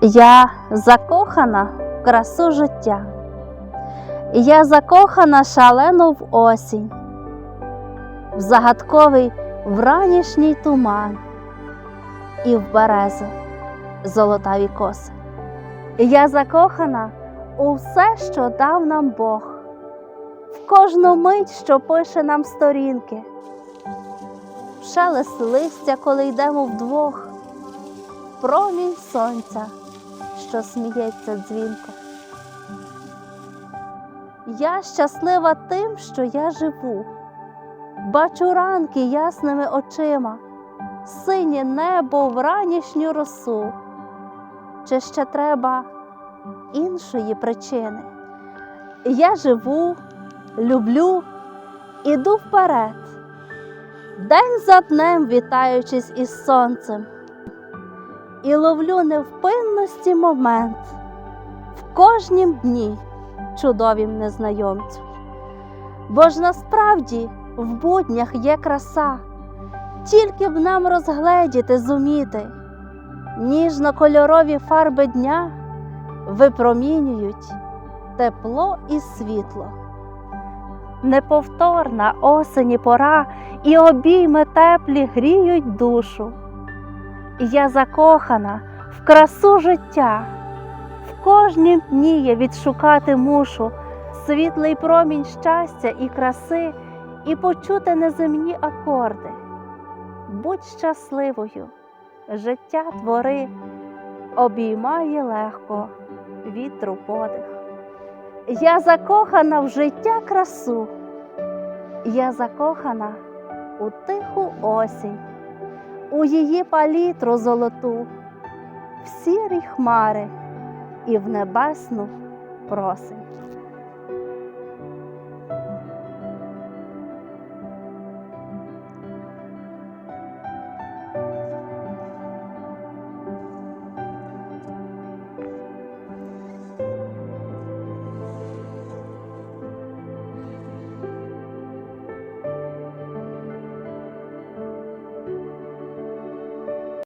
Я закохана в красу життя. Я закохана шалено в осінь, в загадковий вранішній туман і в берези золотаві коси. Я закохана у все, що дав нам Бог, в кожну мить, що пише нам сторінки, в шелест листя, коли йдемо вдвох, промінь сонця, що сміється дзвінко. Я щаслива тим, що я живу, бачу ранки ясними очима, синє небо в ранішню росу. Чи ще треба іншої причини? Я живу, люблю, іду вперед, день за днем вітаючись із сонцем, і ловлю невпинності момент в кожнім дні чудовім незнайомцю. Бо ж насправді в буднях є краса, тільки б нам розгледіти, зуміти. Ніжно-кольорові фарби дня випромінюють тепло і світло. Неповторна осені пора і обійми теплі гріють душу. Я закохана в красу життя, в кожнім дні я відшукати мушу світлий промінь щастя і краси, і почути неземні акорди. Будь щасливою, життя твори, обіймає легко вітру подих. Я закохана в життя красу, я закохана у тиху осінь, у її палітру золоту, в сірі хмари і в небесну просень.